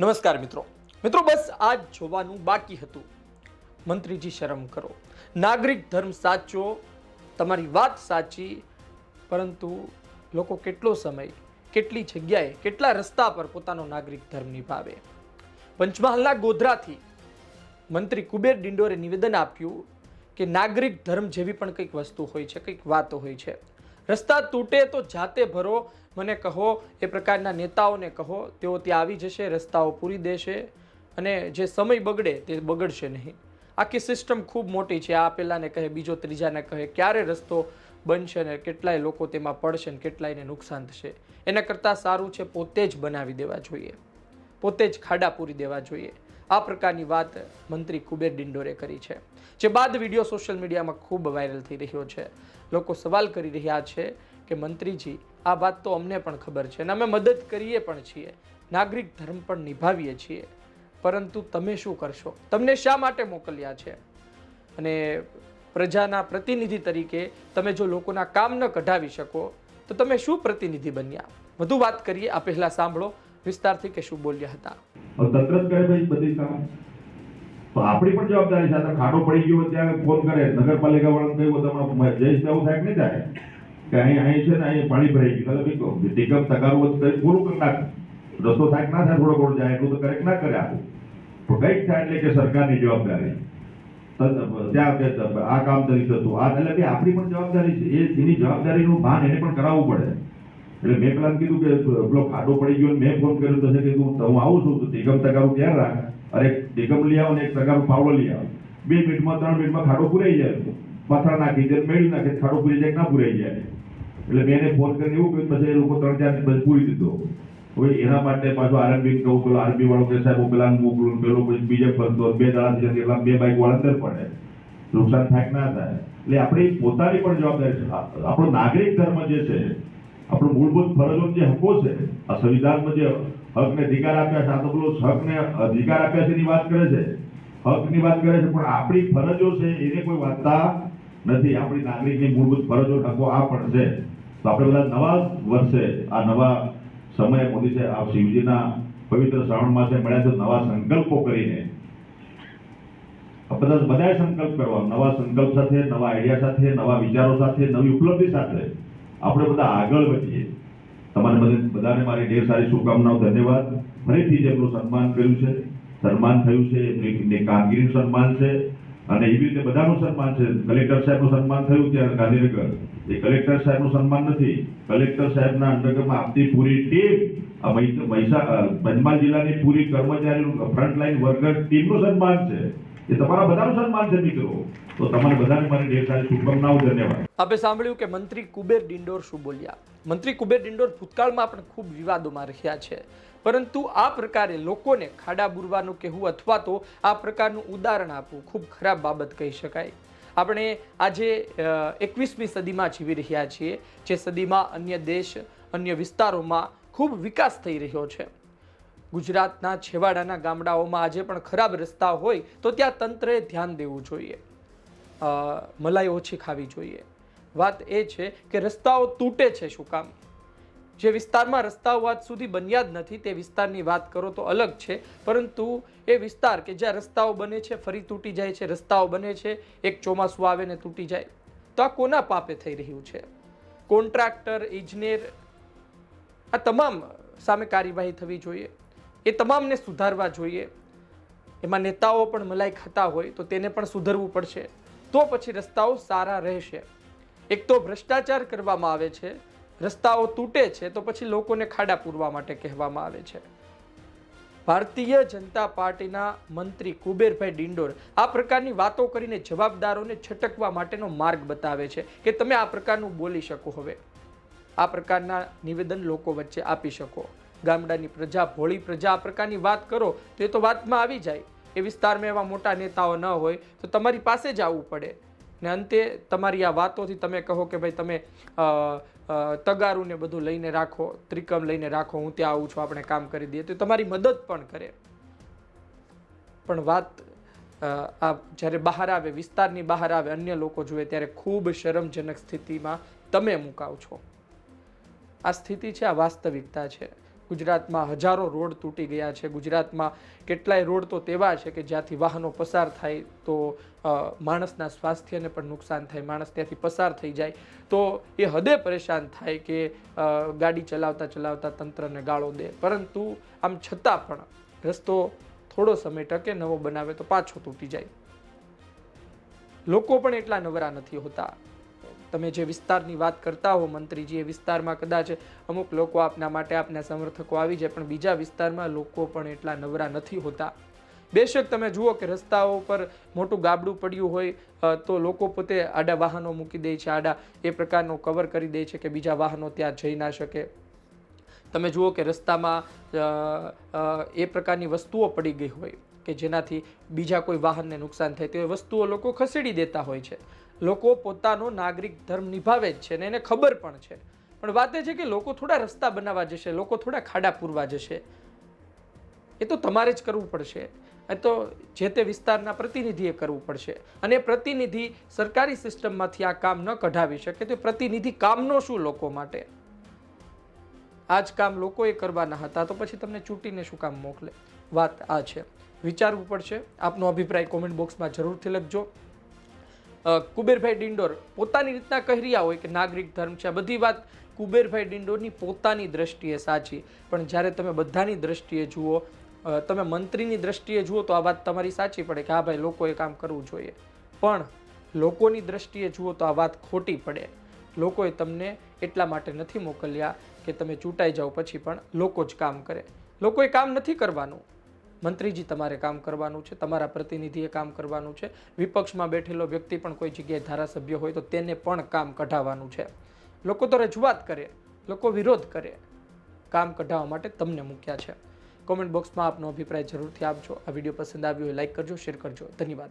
નમસ્કાર મિત્રો. મિત્રો, બસ આજ જોવાનું બાકી હતું. મંત્રીજી, શરમ કરો. નાગરિક ધર્મ સાચો, તમારી વાત સાચી, પરંતુ લોકો કેટલો સમય, કેટલી જગ્યાએ, કેટલા રસ્તા પર પોતાનો નાગરિક ધર્મ નિભાવે? પંચમહાલના ગોધરાથી મંત્રી કુબેર ડિંડોરે નિવેદન આપ્યું કે નાગરિક ધર્મ જેવી પણ કંઈક વસ્તુ હોય છે, કંઈક વાતો હોય છે. રસ્તા તૂટે તો જાતે ભરો મને કહો, એ પ્રકારના નેતાઓને કહો, તેઓ ત્યાં આવી જશે, રસ્તાઓ પૂરી દેશે અને જે સમય બગડે તે બગડશે નહીં. આખી સિસ્ટમ ખૂબ મોટી છે. આ પહેલાંને કહે, બીજો ત્રીજાને કહે, ક્યારે રસ્તો બનશે ને કેટલાય લોકો તેમાં પડશે ને કેટલાયને નુકસાન થશે. એના કરતાં સારું છે, પોતે જ બનાવી દેવા જોઈએ. પોતે જ ખાડા પૂરી દેવા જોઈએ. આ પ્રકારની વાત મંત્રી કુબેર ડિંડોરે કરી છે. જે બાદ વીડિયો સોશિયલ મીડિયામાં ખૂબ વાયરલ થઈ રહ્યો છે. લોકો સવાલ કરી રહ્યા છે કે મંત્રીજી, આ વાત તો અમને પણ ખબર છે અને અમે મદદ કરીએ પણ છીએ. નાગરિક ધર્મ પણ નિભાવીએ છીએ. પરંતુ તમે શું કરશો? તમને શા માટે મોકલ્યા છે? અને પ્રજાના પ્રતિનિધિ તરીકે તમે જો લોકોના કામ ન કઢાવી શકો, તો તમે શું પ્રતિનિધિ બન્યા? વધુ વાત કરીએ, આ પહેલા સાંભળો. વિસ્તારથી કે શું બોલ્યા હતા? તો આપણી પણ જવાબદારી છે. ખાડો પડી ગયો ત્યાં ફોન કરે. નગરપાલિકા વાળા કહ્યું તમારો જઈશ એવું થાય કે નહીં થાય? કે અહીં અહીં છે ને અહીં પાણી ભરાઈ ગયું. ભાઈ તગારું હોય તો પૂરું કરી નાખ. રસ્તો થાય ના થાય, થોડો ઘણો જાય, એટલું તો કરેક્ટ ના કરે આપું. તો કંઈક થાય એટલે કે સરકારની જવાબદારી. ત્યાં આ કામ નથી થતું આ એટલે કે આપણી પણ જવાબદારી છે. એ એની જવાબદારીનું ભાન એને પણ કરાવવું પડે. એટલે મેં પેલા કીધું કે, પેલો ખાડો પડી ગયો મેં ફોન કર્યો તો કીધું હું આવું છું, તો ટીકમ તગારું ત્યાં રાખ. અરે ટીકમ લઈ આવો ને એક તગારું પાવડો લઈ આવો. બે મિનિટમાં, ત્રણ મિનિટમાં ખાડો પૂરાઈ જાય. પથરા નાખી દે મેળવી નાખે ખાડો પૂરી જાય ના પૂરાઈ જાય. એટલે મેં એને ફોન કરીને એવું કહ્યું પછી એ લોકો ત્રણ ચાર દિવસ પૂરી દીધો. હવે એના માટે પાછું આરએનબી કહું પેલો આરબી વાળો કે સાહેબ પેલા મોકલું, પેલો પછી બીજે ફરતો બે દાડા થી એટલા બે બાઇક વાળા પડે. નુકસાન થાય ના થાય? એટલે આપણી પોતાની પણ જવાબદારી છે. આપણો નાગરિક ધર્મ જે છે, આપણો મૂળભૂત ફરજો જે હકો છે, આ સંવિધાનમાં જે હકને અધિકાર આપ્યા છે, આ તો પેલો હકને અધિકાર આપ્યા છે એની વાત કરે છે. હકની વાત કરે છે, પણ આપણી ફરજો છે, એને કોઈ વાંચતા નથી, આપણી નાગરિકની મૂળભૂત ફરજો હકો આ પણ છે. તો આપણે બધા નવા વર્ષે, આ નવા સમયે મોદી છે આ શિવજીના પવિત્ર શ્રાવણ માસે મળ્યા તો નવા સંકલ્પો કરીને. બધા બધાએ સંકલ્પ કરવા નવા સંકલ્પ સાથે, નવા આઈડિયા સાથે, નવા વિચારો સાથે, નવી ઉપલબ્ધિ સાથે આપણે બધા આગળ વધીએ. તમારે બધે, બધાને મારી ઢેર સારી શુભકામનાઓ, ધન્યવાદ. ફરીથી જેમનું સન્માન કર્યું છે, સન્માન થયું છે, એમની કામગીરીનું સન્માન છે. અને એવી રીતે બધાનું સન્માન છે. કલેક્ટર સાહેબનું સન્માન થયું ત્યાં ગાંધીનગર. એ કલેક્ટર સાહેબનું સન્માન નથી. કલેક્ટર સાહેબના અંડરમાં આપતી પૂરી ટીમ પંચમહાલ જિલ્લાની પૂરી કર્મચારીનું ફ્રન્ટલાઈન વર્કર ટીમનું સન્માન છે. એ તમારા બધાનું સન્માન છે, મિત્રો. તો તમારે બધાને મારી ઢેર સારી શુભકામનાઓ, ધન્યવાદ. આપણે સાંભળ્યું કે મંત્રી કુબેર ડિંડોર શું બોલ્યા? મંત્રી કુબેર ડિંડોર ભૂતકાળમાં પણ ખૂબ વિવાદોમાં રહ્યા છે. પરંતુ આ પ્રકારે લોકોને ખાડા બુરવાનું કહેવું અથવા તો આ પ્રકારનું ઉદાહરણ આપવું ખૂબ ખરાબ બાબત કહી શકાય. આપણે આજે એકવીસમી સદીમાં જીવી રહ્યા છીએ, જે સદીમાં અન્ય દેશ, અન્ય વિસ્તારોમાં ખૂબ વિકાસ થઈ રહ્યો છે. ગુજરાતના છેવાડાના ગામડાઓમાં આજે પણ ખરાબ રસ્તા હોય તો ત્યાં તંત્રએ ધ્યાન દેવું જોઈએ. મલાઈ ઓછી ખાવી જોઈએ. વાત એ છે કે રસ્તાઓ તૂટે છે શું કામ? જે વિસ્તારમાં રસ્તાઓ આજ સુધી બન્યા જ નથી, તે વિસ્તારની વાત કરો તો અલગ છે. પરંતુ એ વિસ્તાર કે જ્યાં રસ્તાઓ બને છે, ફરી તૂટી જાય છે, રસ્તાઓ બને છે, એક ચોમાસું આવે ને તૂટી જાય. તો આ કોના પાપે થઈ રહ્યું છે? કોન્ટ્રાક્ટર, ઇજનેર, આ તમામ સામે કાર્યવાહી થવી જોઈએ. એ તમામને સુધારવા જોઈએ. એમાં નેતાઓ પણ મલાઈ ખાતા હોય તો તેને પણ સુધરવું પડશે. તો પછી રસ્તાઓ સારા રહેશે. એક તો ભ્રષ્ટાચાર કરવામાં આવે છે. રસ્તાઓ તૂટે છે તો પછી લોકોને ખાડા પૂરવા માટે કહેવામાં આવે છે. ભારતીય જનતા પાર્ટીના મંત્રી કુબેરભાઈ ડિંડોર આ પ્રકારની વાતો કરીને જવાબદારોને છટકવા માટેનો માર્ગ બતાવે છે કે તમે આ પ્રકારનું બોલી શકો હવે. આ પ્રકારના નિવેદન લોકો વચ્ચે આપી શકો. ગામડાની પ્રજા, ભોળી પ્રજા આ પ્રકારની વાત કરો તો એ તો વાતમાં આવી જાય. એ વિસ્તારમાં એવા મોટા નેતાઓ ન હોય તો તમારી પાસે જ આવવું પડે. ને અંતે તમારી આ વાતોથી તમે કહો કે ભાઈ તમે તગારું ને બધું લઈને રાખો, ત્રિકમ લઈને રાખો, હું ત્યાં આવું છું, આપણે કામ કરી દઈએ, તો તમારી મદદ પણ કરે. પણ વાત આ જ્યારે બહાર આવે, વિસ્તારની બહાર આવે, અન્ય લોકો જુએ, ત્યારે ખૂબ શરમજનક સ્થિતિમાં તમે મુકાવ છો. આ સ્થિતિ છે, આ વાસ્તવિકતા છે. ગુજરાતમાં હજારો રોડ તૂટી ગયા છે. ગુજરાતમાં કેટલાય રોડ તો તેવા છે કે જ્યાંથી વાહનો પસાર થાય તો માણસના સ્વાસ્થ્યને પણ નુકસાન થાય, માણસ ત્યાંથી પસાર થઈ જાય. તો એ હદે પરેશાન થાય કે ગાડી ચલાવતા ચલાવતા તંત્રને ગાળો દે. પરંતુ આમ છતાં પણ રસ્તો થોડો સમય ટકે, નવો બનાવે તો પાછો તૂટી જાય. લોકો પણ એટલા નવરા નથી હોતા. તમે જે વિસ્તારની વાત કરતા હો મંત્રીજી, એ વિસ્તારમાં કદાચ અમુક લોકો આપના માટે આપના સમર્થકો આવી જાય, પણ બીજા વિસ્તારમાં લોકો પણ એટલા નવરા નથી હોતા. બેશક તમે જુઓ કે રસ્તાઓ પર મોટું ગાબડું પડ્યું હોય તો લોકો પોતે આડા વાહનો મૂકી દે છે, આડા એ પ્રકારનો કવર કરી દે છે કે બીજા વાહનો ત્યાં જઈ ના શકે. તમે જુઓ કે રસ્તામાં એ પ્રકારની વસ્તુઓ પડી ગઈ હોય કે જેનાથી બીજા કોઈ વાહનને નુકસાન થાય, તે વસ્તુઓ લોકો ખસેડી દેતા હોય છે. લોકો પોતાનો નાગરિક ધર્મ નિભાવે જ છે ને એને ખબર પણ છે. પણ વાત એ છે કે લોકો થોડા રસ્તા બનાવવા જશે, લોકો થોડા ખાડા પૂરવા જશે. એ તો તમારે જ કરવું પડશે. એ તો જે તે વિસ્તારના પ્રતિનિધિએ કરવું પડશે. અને પ્રતિનિધિ સરકારી સિસ્ટમમાંથી આ કામ ન કઢાવી શકે તો પ્રતિનિધિ કામનો શું લોકો માટે? આ જ કામ લોકોએ કરવાના હતા તો પછી તમને ચૂંટીને શું કામ મોકલે? વાત આ છે. વિચારવું પડશે. આપનો અભિપ્રાય કોમેન્ટ બોક્સમાં જરૂરથી લખજો. કુબેરભાઈ ડિંડોર પોતાની રીતના કહી રહ્યા હોય કે નાગરિક ધર્મ છે. આ બધી વાત કુબેરભાઈ ડિંડોરની પોતાની દ્રષ્ટિએ સાચી. પણ જ્યારે તમે બધાની દ્રષ્ટિએ જુઓ તમે મંત્રીની દ્રષ્ટિએ જુઓ તો આ વાત તમારી સાચી પડે કે હા ભાઈ, લોકોએ કામ કરવું જોઈએ. પણ લોકોની દ્રષ્ટિએ જુઓ તો આ વાત ખોટી પડે. લોકોએ તમને એટલા માટે નથી મોકલ્યા કે તમે ચૂંટાઈ જાઓ પછી પણ લોકો જ કામ કરે. લોકોએ કામ નથી કરવાનું. મંત્રીજી તમારે કામ કરવાનું છે, તમારા પ્રતિનિધિએ કામ કરવાનું છે, વિપક્ષમાં બેઠેલો વ્યક્તિ પણ કોઈ જગ્યાએ ધારાસભ્ય હોય તો તેને પણ કામ કઢાવવાનું છે. લોકો તો રજૂઆત કરે, લોકો વિરોધ કરે, કામ કઢાવવા માટે તમને મૂક્યા છે. કોમેન્ટ બોક્સમાં આપનો અભિપ્રાય જરૂરથી આપજો. આ વીડિયો પસંદ આવ્યો હોય, લાઈક કરજો, શેર કરજો. ધન્યવાદ.